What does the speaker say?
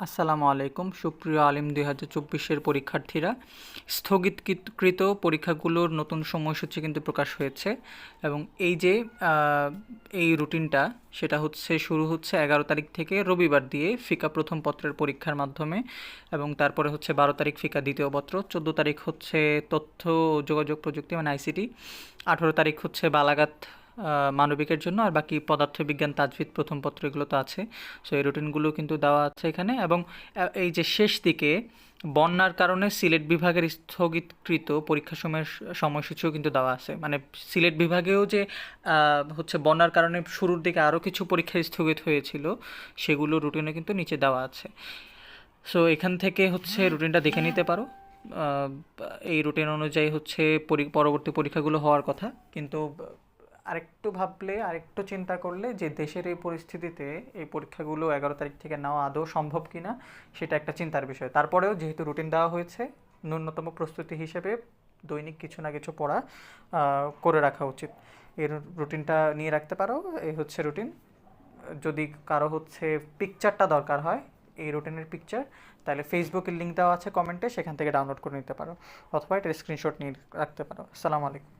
আসসালামু আলাইকুম সুপ্রিয় আলিম দুই হাজার চব্বিশের পরীক্ষার্থীরা। স্থগিতকৃত পরীক্ষাগুলোর নতুন সময়সূচি কিন্তু প্রকাশ হয়েছে এবং এই যে এই রুটিনটা সেটা হচ্ছে শুরু হচ্ছে এগারো তারিখ থেকে রবিবার দিয়ে ফিকা প্রথম পত্রের পরীক্ষার মাধ্যমে এবং তারপরে হচ্ছে বারো তারিখ ফিকা দ্বিতীয় পত্র চোদ্দ তারিখ হচ্ছে তথ্য যোগাযোগ প্রযুক্তি মানে আইসিটি আঠেরো তারিখ হচ্ছে বালাগাত আহ, মানবিকের জন্য, আর বাকি পদার্থবিজ্ঞান তাজভিদ প্রথম পত্র এগুলো তো আছে। সো এই রুটিনগুলো কিন্তু দেওয়া আছে এখানে। এবং এই যে শেষ দিকে, বন্যার কারণে সিলেট বিভাগের স্থগিতকৃত পরীক্ষা সময়ের সময়সূচিও কিন্তু দেওয়া আছে। মানে সিলেট বিভাগেও যে হচ্ছে বন্যার কারণে শুরুর দিকে আরও কিছু পরীক্ষা স্থগিত হয়েছিল, সেগুলো রুটিনে কিন্তু নিচে দেওয়া আছে। সো এখান থেকে হচ্ছে রুটিনটা দেখে নিতে পারো। এই রুটিন অনুযায়ী হচ্ছে পরবর্তী পরীক্ষাগুলো হওয়ার কথা। কিন্তু আরেকটু ভাবলে, আরেকটু চিন্তা করলে যে দেশের এই পরিস্থিতিতে এই পরীক্ষাগুলো এগারো তারিখ থেকে নেওয়া আদৌ সম্ভব কিনা, সেটা একটা চিন্তার বিষয়। তারপরেও যেহেতু রুটিন দেওয়া হয়েছে, ন্যূনতম প্রস্তুতি হিসেবে দৈনিক কিছু না কিছু পড়া করে রাখা উচিত। এর রুটিনটা নিয়ে রাখতে পারো, এই হচ্ছে রুটিন যদি কারও হচ্ছে পিকচারটা দরকার হয়, এই রুটিনের পিকচার তাহলে ফেসবুকের লিঙ্ক দেওয়া আছে কমেন্টে সেখান থেকে ডাউনলোড করে নিতে পারো। অথবা এটা স্ক্রিনশট নিয়ে রাখতে পারো। আসসালামু আলাইকুম।